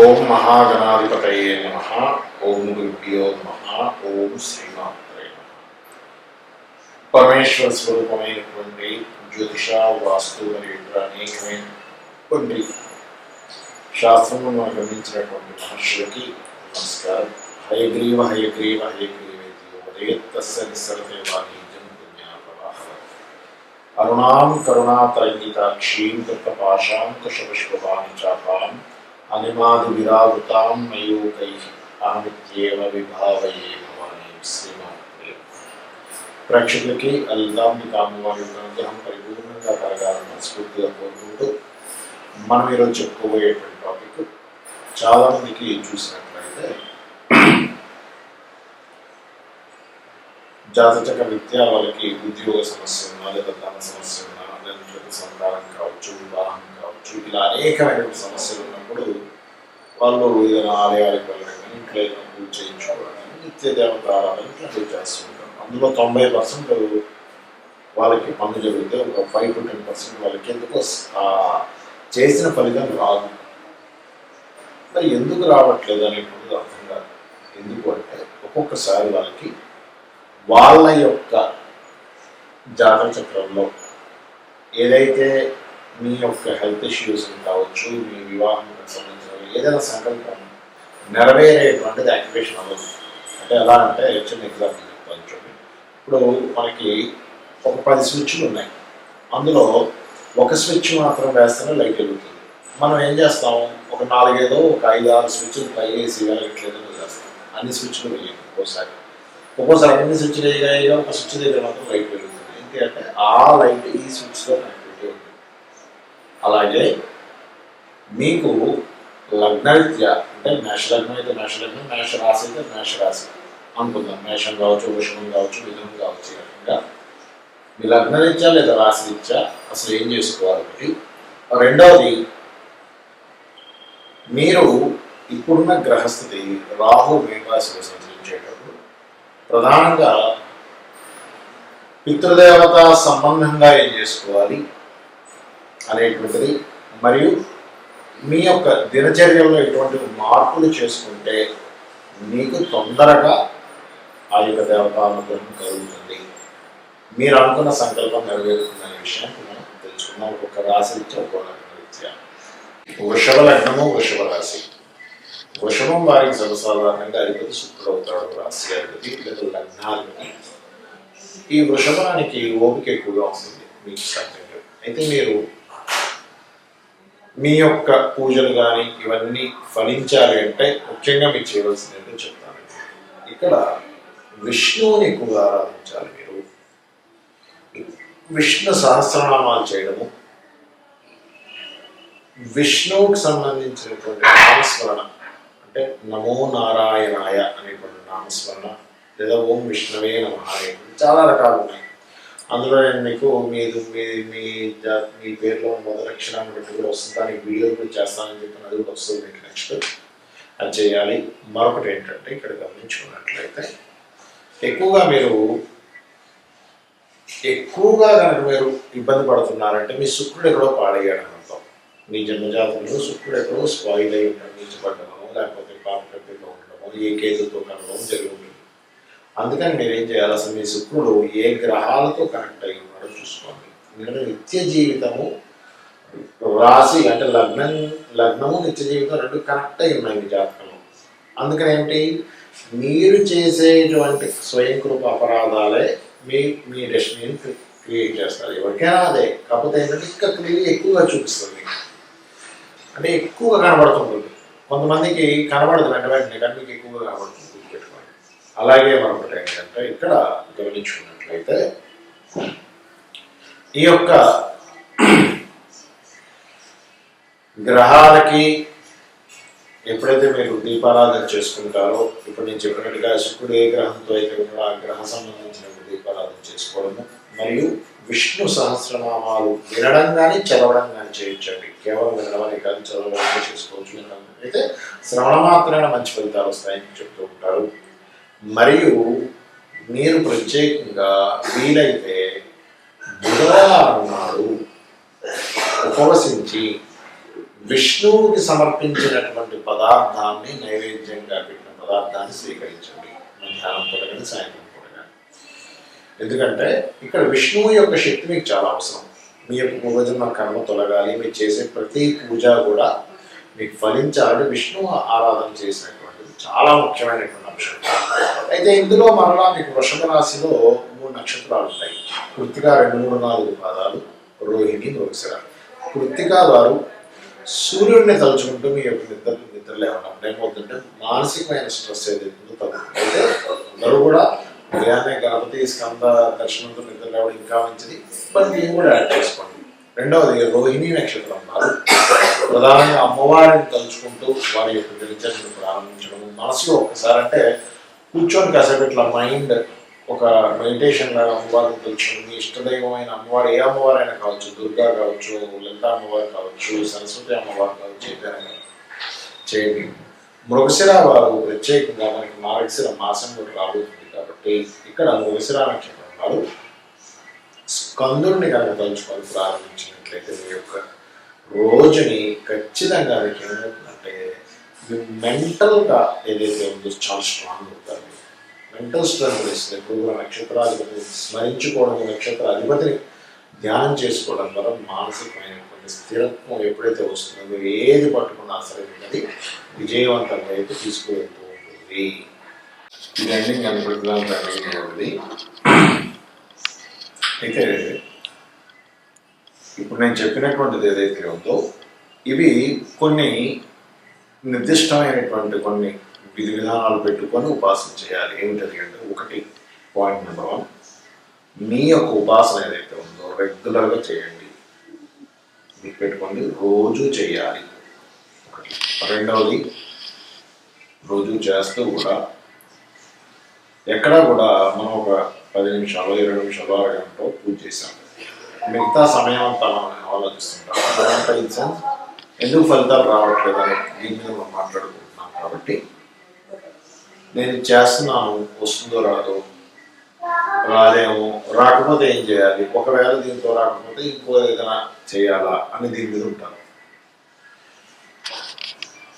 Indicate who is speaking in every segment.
Speaker 1: ఓం మహాగణాధిపతయే నమ ఓం గురుభ్యో నమ ఓం శ్రీమాత్రే నమ పరమేశ్వర స్వరూపమైనటువంటి జ్యోతిష వాస్తు మరియు ఇతర అనేకమైనటువంటి శాస్త్రంలో మనకు అందించినటువంటి మహర్షులకి నమస్కారం హయగ్రీవ హయగ్రీవ హయగ్రీవేతి ఉదయత్తస్య నిస్సరతే వాణిజ్యం పుణ్యాపవాహ అరుణాం కరుణాతరంగితాక్షీం తృప్తపాశాం కుశపుష్పవాణి చాపాం అనిమాది విరావృతాం మయూకై ఆమిత్యేవ విభావయే భవాని శ్రీమాత్రే ప్రేక్షకులకి అల్లాంటి అమ్మవారి యొక్క అనుగ్రహం పరిపూర్ణంగా కలగాలని మనస్ఫూర్తిగా కోరుకుంటూ మనం ఈరోజు చెప్పుకోబోయేటువంటి టాపిక్ చాలామందికి చూసినట్లయితే జాతచక విద్య వాళ్ళకి ఉద్యోగ సమస్య ఉన్నా లేదా ధన సమస్య ఉన్నా లేకపోతే సంతానం కావచ్చు వివాహం కావచ్చు ఇలా అనేకమైన సమస్యలు ఉన్నప్పుడు వాళ్ళు ఏదైనా ఆలయాలకు వెళ్ళడం కానీ ఇంట్లో ఏదైనా పూజ చేయించుకోవడం కానీ నిత్య దేవత ఆరాధన ఇట్లాంటివి చేస్తుంటారు అందులో తొంభై పర్సెంట్ వాళ్ళకి పనులు జరిగితే ఒక ఫైవ్ టు టెన్ పర్సెంట్ వాళ్ళకి ఎందుకో చేసిన ఫలితం రాదు. మరి ఎందుకు రావట్లేదు అనేటువంటిది అర్థం కాదు. ఎందుకు అంటే ఒక్కొక్కసారి వాళ్ళకి వాళ్ళ యొక్క జాతక చక్రంలో ఏదైతే మీ యొక్క హెల్త్ ఇష్యూస్ కావచ్చు మీ వివాహం సంబంధించిన ఏదైనా సంకల్పం నెరవేరేటువంటిది యాక్టివేషన్ అవ్వదు. అంటే ఎలా అంటే చిన్న ఎగ్జాంపుల్ చెప్తాను చూడండి. ఇప్పుడు మనకి ఒక పది స్విచ్లు ఉన్నాయి. అందులో ఒక స్విచ్ మాత్రం వేస్తేనే లైట్ వెలుగుతుంది. మనం ఏం చేస్తాం? ఒక నాలుగైదో ఒక ఐదు ఆరు స్విచ్లు ట్రై చేసి వెలగట్లేదు చేస్తాం. అన్ని స్విచ్లు వెళ్ళాయి ఒక్కోసారి. ఒక్కోసారి అన్ని స్విచ్ దగ్గర ఒక స్విచ్ దగ్గర మాత్రం లైట్ పెరుగుతుంది. ఎందుకంటే ఆ లైట్ ఈ స్విచ్లో కనెక్టివిటీ ఉంది. అలాగే మీకు లగ్నరీత్యా అంటే మేష లగ్నం అయితే మేష లగ్నం మేష రాశి అయితే మేష రాశి అనుకుందాం. మేషం కావచ్చు వృషభం కావచ్చు మిథునం కావచ్చు ఈ రకంగా. మీ లగ్నరీత్యా లేదా రాశి రీత్యా అసలు ఏం చేసుకోవాలి ఒకటి రెండవది మీరు ఇప్పుడున్న గ్రహస్థితి రాహు మేఘరాశిలో సంచరించేటప్పుడు ప్రధానంగా పితృదేవత సంబంధంగా ఏం చేసుకోవాలి అనేటువంటిది మరియు మీ యొక్క దినచర్యలో ఎటువంటి మార్పులు చేసుకుంటే మీకు తొందరగా ఆ యొక్క దేవతానుగ్రహం కలుగుతుంది. మీరు అనుకున్న సంకల్పం నెరవేరుతుంది అనే విషయాన్ని మనం తెలుసుకున్నాం ఒక్కొక్క రాశి రీత్యా ఒక్కొక్క రీత్యా వృషభ లగ్నము వృషభ రాశి. వృషభం వారికి సర్వసాధారణంగా అధిపతి శుక్రుడు అవుతాడు రాశి అధిపతి లేదా లగ్నాధిపతి ఈ వృషభానికి ఓపిక ఎక్కువగా ఉంటుంది మీకు సత్యంగా అయితే మీరు మీ యొక్క పూజలు కానీ ఇవన్నీ ఫలించాలి అంటే ముఖ్యంగా మీరు చేయవలసింది ఏంటో చెప్తాను ఇక్కడ విష్ణువుని ఎక్కువగా ఆరాధించాలి మీరు విష్ణు సహస్రనామాలు చేయడము విష్ణువుకి సంబంధించినటువంటి నామస్మరణ అంటే నమో నారాయణాయ అనేటువంటి నామస్మరణ లేదా ఓం విష్ణవే నమ అనేటువంటి చాలా రకాలు ఉన్నాయి. అందులో నేను మీకు మీరు మీ మీ మీ పేరులో మొదలక్షణాన్ని పెట్టి కూడా వస్తుంది దానికి వీడియో కూడా చేస్తానని చెప్పిన అది కూడా వస్తుంది మీకు నెక్స్ట్ అది చేయాలి. మరొకటి ఏంటంటే ఇక్కడ గమనించుకున్నట్లయితే ఎక్కువగా మీరు ఎక్కువగా కనుక మీరు ఇబ్బంది పడుతున్నారంటే మీ శుక్రుడు ఎక్కడో పాడయ్యాడు అర్థం. మీ జన్మజాతంలో శుక్రుడు ఎక్కడో స్పాయిల్ అయ్యి ఉండడం నీచబడ్డమో లేకపోతే పాపలో ఉండడము ఏ కేతుతో కలవడం జరుగుతుంది. అందుకని మీరేం ఏం చేయాలి? అసలు మీ శుక్రుడు ఏ గ్రహాలతో కనెక్ట్ అయి ఉన్నాడో చూసుకోండి. ఎందుకంటే నిత్య జీవితము రాశి అంటే లగ్నం లగ్నము నిత్య జీవితం రెండు కనెక్ట్ అయి ఉన్నాయి మీ జాతకంలో. అందుకని ఏంటి? మీరు చేసేటువంటి స్వయంకృప అపరాధాలే మీ మీ డెస్టినీని క్రియేట్ చేస్తారు ఎవరికైనా అదే. కాకపోతే ఏంటంటే ఇంకా క్లియర్ ఎక్కువగా చూపిస్తుంది. అంటే ఎక్కువగా కనబడుతుంటుంది. కొంతమందికి కనబడదు వెంట వెంటనే కన్నుకి ఎక్కువగా కనబడుతుంది గుర్తుపెట్టుకోండి. అలాగే మరొకటి ఏంటంటే ఇక్కడ గమనించుకున్నట్లయితే ఈ యొక్క గ్రహాలకి ఎప్పుడైతే మీరు దీపారాధన చేసుకుంటారో ఇప్పుడు నేను చెప్పినట్టుగా శుక్రుడు ఏ గ్రహంతో అయితే ఉన్నాడో ఆ గ్రహ సంబంధించిన దీపారాధన చేసుకోవడము మరియు విష్ణు సహస్రనామాలు వినడం కానీ చదవడం కానీ చేయించండి. కేవలం వినడమని కానీ కాదు చదవడం కానీ చేసుకోవచ్చు. వినడం అయితే శ్రవణ మాత్రమే మంచి ఫలితాలు వస్తాయని చెప్తూ ఉంటారు. మరియు మీరు ప్రత్యేకంగా వీలైతే బుధవారం నాడు ఉపవసించి విష్ణువుకి సమర్పించినటువంటి పదార్థాన్ని నైవేద్యంగా పెట్టిన పదార్థాన్ని స్వీకరించండి. మధ్యాహ్నం పూట కానీ సాయంత్రం పూట కానీ. ఎందుకంటే ఇక్కడ విష్ణువు యొక్క శక్తి మీకు చాలా అవసరం. మీ యొక్క పూర్వజన్మ కర్మ తొలగాలి. మీరు చేసే ప్రతి పూజ కూడా మీకు ఫలించాలని విష్ణువు ఆరాధన చేసినటువంటిది చాలా ముఖ్యమైనటువంటి అంశం. అయితే ఇందులో మరలా మీకు వృషభ రాశిలో మూడు నక్షత్రాలు ఉంటాయి. కృత్తిక రెండు మూడు నాలుగు పాదాలు రోహిణి మృగశిర. కృత్తిక వారు సూర్యుడిని తలుచుకుంటూ మీ యొక్క నిద్ర నిద్ర లేవడం ఏమవుతుందంటే మానసికమైన స్ట్రెస్ ఏదైతే ఉందో తగ్గుతుంది అందరూ కూడా ఉదయాన్నే గణపతి స్కంద దర్శనంతో నిద్ర లేవడం ఇంకా మంచిది. మరి దీన్ని కూడా యాడ్ చేసుకోండి. రెండవది రోహిణి నక్షత్రం అన్నారు ప్రధానంగా అమ్మవారిని తలుచుకుంటూ వారి యొక్క దినచర్యను ప్రారంభించడం మనసులో ఒకసారి అంటే కూర్చొని కసపెట్ల మైండ్ ఒక మెడిటేషన్ లాగా అమ్మవారిని తెలుసుకుని మీ ఇష్టదైవమైన అమ్మవారు ఏ అమ్మవారైనా కావచ్చు దుర్గా కావచ్చు లలిత అమ్మవారు కావచ్చు సరస్వతి అమ్మవారు కావచ్చు ఏదైనా చేయండి. మృగశిర వారు ప్రత్యేకంగా మనకి మార్గశిర మాసం కూడా రాబోతుంది కాబట్టి ఇక్కడ మృగశిర నక్షత్రం వారు స్కందుడిని కనుక తలుచుకొని ప్రారంభించినట్లయితే మీ యొక్క రోజుని ఖచ్చితంగా మీకు ఏమవుతుందంటే మీ మెంటల్గా ఏదైతే ఉందో చాలా స్ట్రాంగ్ అవుతారు. మెంటల్ స్ట్రెంత్ ఇస్తుంది ఇప్పుడు కూడా నక్షత్రాధిపతిని స్మరించుకోవడం నక్షత్ర అధిపతిని ధ్యానం చేసుకోవడం ద్వారా మానసికమైనటువంటి స్థిరత్వం ఎప్పుడైతే వస్తుందో ఏది పట్టుకున్నా సరే అది విజయవంతంగా అయితే తీసుకువెళ్తూ ఉంటుంది ఇది ఎండింగ్ అనుకుంటున్నాను అయితే ఇప్పుడు నేను చెప్పినటువంటిది ఏదైతే ఉందో ఇవి కొన్ని నిర్దిష్టమైనటువంటి కొన్ని విధి విధానాలు పెట్టుకొని ఉపాసన చేయాలి. ఏమిటది అంటే ఒకటి పాయింట్ నెంబర్ వన్ మీ యొక్క ఉపాసన ఏదైతే ఉందో రెగ్యులర్గా చేయండి. మీకు పెట్టుకోండి రోజు చేయాలి. ఒకటి. రెండవది రోజు చేస్తూ కూడా ఎక్కడా కూడా మనం ఒక పది నిమిషాలు ఇరవై నిమిషాలు అరగంటో పూజ చేశాం. మిగతా సమయం అంతా మనం ఆలోచిస్తుంటాం. అదంతా ఇన్ సెన్స్ ఎందుకు ఫలితాలు రావట్లేదు అని దీని మీద మనం మాట్లాడుకుంటున్నాం కాబట్టి నేను చేస్తున్నాను వస్తుందో రాదో రాదేమో రాకపోతే ఏం చేయాలి? ఒకవేళ దీంతో రాకపోతే ఇంకో ఏదైనా చేయాలా అని దీని మీద ఉంటాను.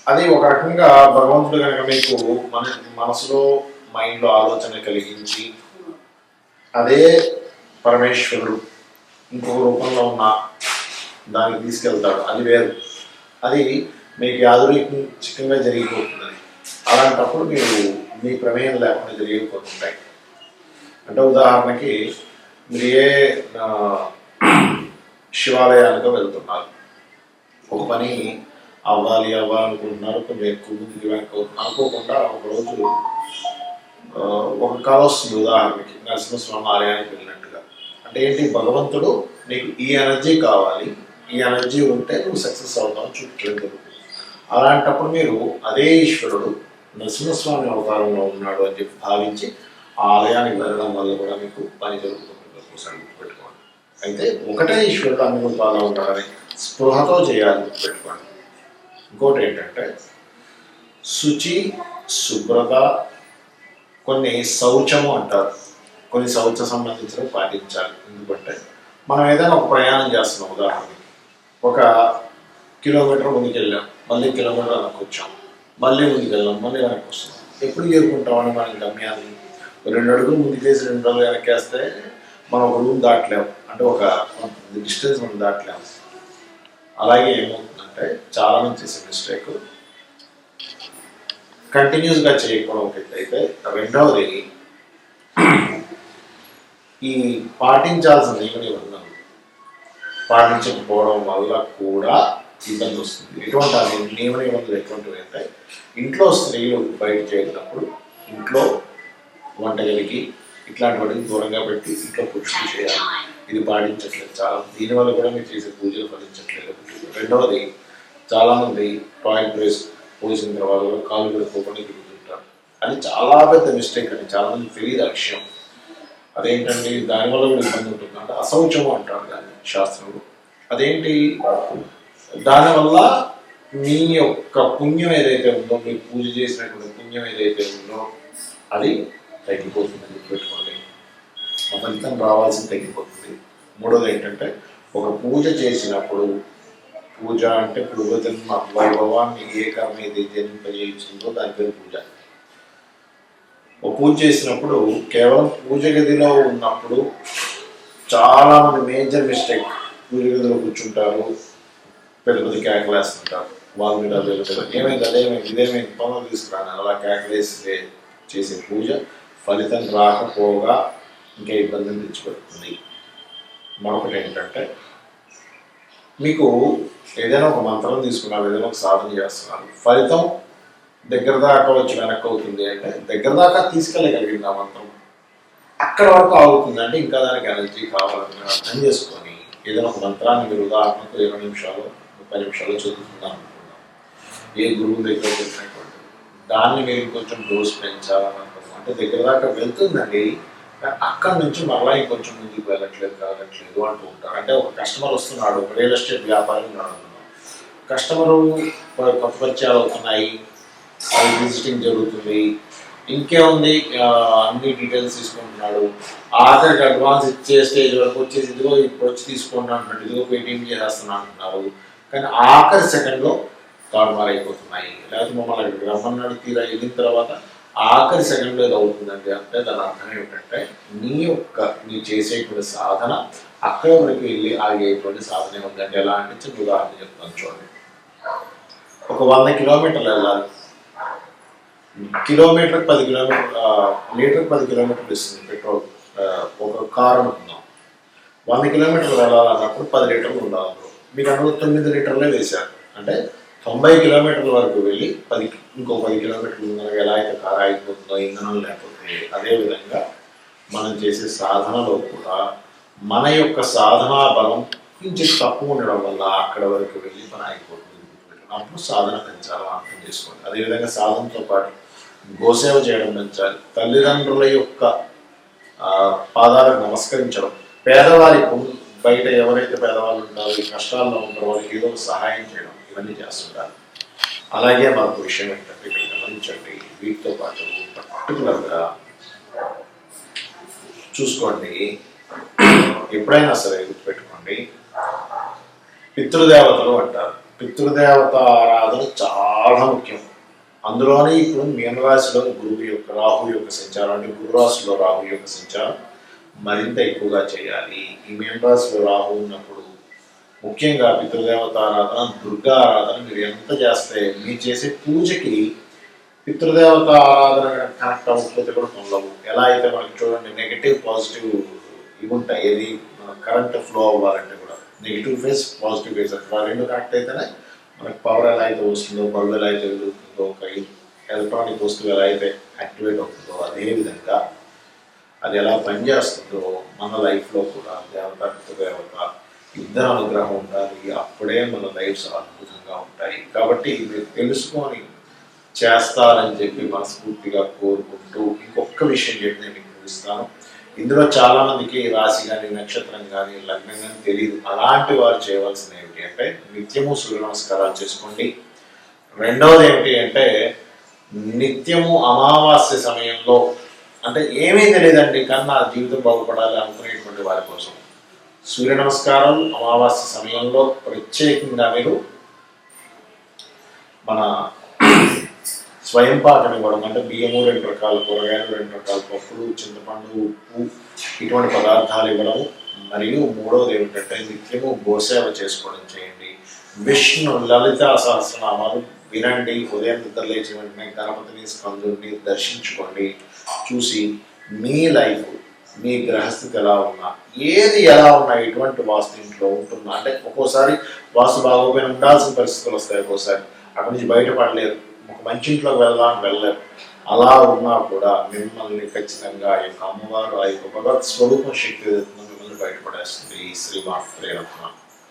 Speaker 1: అది ఒక రకంగా భగవంతుడు కనుక మీకు మన మనసులో మైండ్లో ఆలోచన కలిగించి అదే పరమేశ్వరుడు ఇంకో రూపంలో ఉన్న దానికి తీసుకెళ్తాడు. అది వేరు. అది మీకు యాదృచ్ఛికంగా జరిగిపోతుంది. అలాంటప్పుడు మీరు మీ ప్రమేయం లేకుండా జరిగిపోతుంటాయి. అంటే ఉదాహరణకి మీరు ఏ శివాలయాలకు శివాలయానికి వెళ్తున్నారు. ఒక పని అవ్వాలి అవ్వాలనుకుంటున్నారు కొంచెం ఎక్కువ ముందుకు వెనక అనుకోకుండా ఒకరోజు ఒక కళ వస్తుంది ఉదాహరణకి నరసింహస్వామి ఆలయానికి వెళ్ళినట్టుగా. అంటే ఏంటి? భగవంతుడు నీకు ఈ ఎనర్జీ కావాలి ఈ ఎనర్జీ ఉంటే నువ్వు సక్సెస్ అవుతావు చుట్టూ అలాంటప్పుడు మీరు అదే ఈశ్వరుడు నరసింహస్వామి అవతారంలో ఉన్నాడు అని చెప్పి భావించి ఆ ఆలయానికి వెళ్ళడం వల్ల కూడా మీకు పని జరుగుతుంది ఒకసారి గుర్తుపెట్టుకోండి. అయితే ఒకటే ఈశ్వరుడు అన్ని రూపాల్లో ఉన్నాడని స్పృహతో చేయాలి గుర్తుపెట్టుకోండి. ఇంకోటి ఏంటంటే శుచి శుభ్రత కొన్ని శౌచము అంటారు. కొన్ని శౌచ సంబంధించినవి పాటించాలి. ఎందుకంటే మనం ఏదైనా ఒక ప్రయాణం చేస్తున్నాం ఉదాహరణకి ఒక కిలోమీటర్ ముందుకెళ్ళాం మళ్ళీ కిలోమీటర్ అనుకొచ్చాము మళ్ళీ ముందుకెళ్ళాం మళ్ళీ వెనక్కి వస్తాం. ఎప్పుడు చేరుకుంటామని మనకి గమ్యాన్ని? రెండు అడుగులు ముందుకు వేసి రెండు అడుగులు వెనక్కేస్తే మనం ఒక రూమ్ దాటలేము అంటే ఒక డిస్టెన్స్ మనం దాటలేము అలాగే ఏమవుతుందంటే చాలా మంది చేసే మిస్టేక్ కంటిన్యూస్గా చేయకపోవడం ఒక అయితే రెండవది ఈ పాటించాల్సిన నియమ నిబంధనలు పాటించకపోవడం వల్ల కూడా ఇబ్బంది వస్తుంది ఎటువంటి ఆ నియమ నిబంధనలు ఎటువంటివి అంటే ఇంట్లో స్త్రీలు బయట చేసినప్పుడు ఇంట్లో వంటగలికి ఇట్లాంటి వాటిని దూరంగా పెట్టి ఇంట్లో పురుషులు చేయాలి. ఇది పాటించట్లేదు. చాలా దీనివల్ల కూడా మీరు చేసే పూజలు ఫలించట్లేదు. రెండవది చాలామంది టాయిలెట్ ప్లేస్ పోసిన తర్వాత కూడా కాలు పెట్టుకోకుండా తిరుగుతుంటారు. అది చాలా పెద్ద మిస్టేక్ అని చాలా మంది తెలియదు ఆ విషయం. అదేంటండి దానివల్ల కూడా ఇబ్బంది ఉంటుంది అంటే అంటారు దాన్ని శాస్త్రంలో. అదేంటి? దానివల్ల మీ యొక్క పుణ్యం ఏదైతే ఉందో మీరు పూజ చేసినటువంటి పుణ్యం ఏదైతే ఉందో అది తగ్గిపోతుంది గుర్తుపెట్టుకోండి ఆ ఫలితం రావాల్సింది తగ్గిపోతుంది. మూడోది ఏంటంటే ఒక పూజ చేసినప్పుడు పూజ అంటే పూర్వజన్మ వైభవాన్ని ఏ కర్మ ఏదైతే జన్మింపజేయించిందో దాని పేరు పూజ. ఒక పూజ చేసినప్పుడు కేవలం పూజ గదిలో ఉన్నప్పుడు చాలా మంది మేజర్ మిస్టేక్ పూజ గదిలో కూర్చుంటారు. పెద్ద పెద్ద కేకలేస్తుంటారు వాళ్ళ మీద ఏమైంది? అదేమైంది ఇదేమైంది? పనులు తీసుకురాను అలా కేకలేసి చేసే పూజ ఫలితం రాకపోగా ఇంకా ఇబ్బందిని తెచ్చిపెడుతుంది. మరొకటి ఏంటంటే మీకు ఏదైనా ఒక మంత్రం తీసుకున్నారు ఏదైనా ఒక సాధన చేస్తున్నారు. ఫలితం దగ్గర దాకా వచ్చి వెనక్కి అవుతుంది అంటే దగ్గర దాకా తీసుకెళ్ళగలిగింది ఆ మంత్రం. అక్కడ వరకు ఆగుతుంది అంటే ఇంకా దానికి ఎనర్జీ కావాలని అర్థం చేసుకొని ఏదైనా ఒక మంత్రాన్ని మీరు ఉదాహరణకు ఇరవై నిమిషాలు పది నిమిషాలు చదువుతున్నాం ఏ గురువు దగ్గర చెప్పినటువంటి దాన్ని మీరు కొంచెం డోస్ పెంచాలని అనుకుందాం అంటే దగ్గర దాకా వెళ్తుందండి అక్కడ నుంచి మరలా ఇంకొంచెం ముందుకు వెళ్ళట్లేదు కావట్లేదు అంటూ ఉంటారు అంటే ఒక కస్టమర్ వస్తున్నాడు ఒక రియల్ ఎస్టేట్ వ్యాపారం ఉన్నాడు కస్టమరు కొత్త పరిచయాలు అవుతున్నాయి అవి విజిటింగ్ జరుగుతుంది. ఇంకేముంది అన్ని డీటెయిల్స్ తీసుకుంటున్నాడు. ఆఖరికి అడ్వాన్స్ ఇచ్చే స్టేజ్ వరకు వచ్చేసి ఇదిగో ఇప్పుడు వచ్చి తీసుకుంటున్నాను అంటున్నాడు ఇదిగో పేటీఎం చేసేస్తున్నా అంటున్నారు కానీ ఆఖరి సెకండ్లో తాడుమారైపోతున్నాయి లేకపోతే మమ్మల్ని అక్కడికి రమ్మన్నాడు తీరా వెళ్ళిన తర్వాత ఆఖరి సెకండ్లో ఇది అవుతుందండి అంటే దాని అర్థం ఏమిటంటే నీ యొక్క నీ చేసేటువంటి సాధన అక్కడ వరకు వెళ్ళి ఆగేటువంటి సాధన ఉందండి. ఎలా అంటే చిన్న ఉదాహరణ చెప్తాను చూడండి. ఒక వంద కిలోమీటర్లు వెళ్ళాలి. కిలోమీటర్ పది కిలోమీటర్ లీటర్ పది కిలోమీటర్లు ఇస్తుంది పెట్రోల్ ఒక కారు అనుకుందాం. వంద కిలోమీటర్లు వెళ్ళాలన్నప్పుడు పది లీటర్లు ఉండాలి. మీరు అరవై తొమ్మిది లీటర్లే వేశారు. అంటే తొంభై కిలోమీటర్ల వరకు వెళ్ళి పది ఇంకో పది కిలోమీటర్లు మనకు ఎలా అయితే కారు ఆగిపోతుందో ఇంధనం లేకపోతే అదేవిధంగా మనం చేసే సాధనలో కూడా మన యొక్క సాధనా బలం కొంచెం తక్కువ ఉండడం వల్ల అక్కడ వరకు వెళ్ళి పని ఆగిపోతుంది అప్పుడు సాధన పెంచాలని అర్థం చేసుకోండి అదేవిధంగా సాధనతో పాటు గోసేవ చేయడం పెంచాలి. తల్లిదండ్రుల యొక్క పాదాలకు నమస్కరించడం పేదవారి బయట ఎవరైతే పేదవాళ్ళు ఉంటారో ఈ కష్టాల్లో ఉన్న వాళ్ళకి ఏదో సహాయం చేయడం ఇవన్నీ చేస్తుంటారు. అలాగే మనకు విషయం ఏంటంటే ఇక్కడ గమనించండి వీటితో పాటు పర్టికులర్గా చూసుకోండి. ఎప్పుడైనా సరే గుర్తుపెట్టుకోండి పితృదేవతలు అంటారు. పితృదేవత ఆరాధన చాలా ముఖ్యం. అందులోనే ఇప్పుడు మీనరాశిలో గురువు యొక్క రాహు యొక్క సంచారం అంటే గురు రాశిలో రాహు యొక్క సంచారం. మరింత ఎక్కువగా చేయాలి. ఈ మెంబర్స్ రాహు ఉన్నప్పుడు ముఖ్యంగా పితృదేవత ఆరాధన దుర్గా ఆరాధన మీరు ఎంత చేస్తే మీరు చేసే పూజకి పితృదేవత ఆరాధన కనెక్ట్ అవ్వకపోతే కూడా పొందవు. ఎలా అయితే మనకి చూడండి నెగిటివ్ పాజిటివ్ ఇవి ఉంటాయి. ఏది? కరెంట్ ఫ్లో అవ్వాలంటే కూడా నెగిటివ్ ఫేస్ పాజిటివ్ ఫేస్ అట్లా రెండు కనెక్ట్ అయితేనే మనకి పవర్ ఎలా అయితే వస్తుందో బల్బ్ ఎలా అయితే వెలుగుతుందో ఒక ఎలక్ట్రానిక్ వస్తువు ఎలా అయితే యాక్టివేట్ అవుతుందో అదేవిధంగా అది ఎలా పనిచేస్తుందో మన లైఫ్లో కూడా దేవత దేవత ఇద్దరు అనుగ్రహం ఉండాలి అప్పుడే మన లైఫ్స్ అద్భుతంగా ఉంటాయి. కాబట్టి ఇది తెలుసుకొని చేస్తారని చెప్పి మనస్ఫూర్తిగా కోరుకుంటూ ఇంకొక విషయం చెప్పి నేను మీకు ఇందులో చాలా మందికి రాశి కానీ నక్షత్రం కానీ లగ్నం కానీ తెలియదు అలాంటి వారు చేయవలసిన ఏమిటి అంటే నిత్యము సూర్య నమస్కారాలు చేసుకోండి. రెండవది ఏమిటి అంటే నిత్యము అమావాస్య సమయంలో అంటే ఏమీ తెలియదండి కానీ నా జీవితం బాగుపడాలి అనుకునేటువంటి వారి కోసం. సూర్య నమస్కారం అమావాస్య సమయంలో ప్రత్యేకంగా మీరు మన స్వయం పాకం ఇవ్వడం అంటే బియ్యము రెండు రకాల కూరగాయలు రెండు రకాల పప్పులు చింతపండు ఉప్పు ఇటువంటి పదార్థాలు ఇవ్వడం. మరియు మూడవది ఏమిటంటే నిత్యము గోసేవ చేసుకోవడం చేయండి. విష్ణు లలిత సహస్రనామాలు వినండి ఉదయం నిద్ర లేచి వెంటనే గణపతిని స్కందుని దర్శించుకోండి. చూసి మీ లైఫ్ మీ గ్రహస్థితి ఎలా ఉన్నా ఏది ఎలా ఉన్నా ఎటువంటి వాస్తు ఇంట్లో ఉంటుందా? అంటే ఒక్కోసారి వాస్తు బాగోపోయిన ఉండాల్సిన పరిస్థితులు వస్తాయి ఒక్కోసారి. అక్కడి నుంచి బయటపడలేరు. ఒక మంచి ఇంట్లోకి వెళ్దాం వెళ్ళలేరు. అలా ఉన్నా కూడా మిమ్మల్ని ఖచ్చితంగా ఆ యొక్క అమ్మవారు ఆ యొక్క భగవత్ స్వరూప శక్తి మిమ్మల్ని బయటపడేస్తుంది. ఈ శ్రీమాత్రే రత్న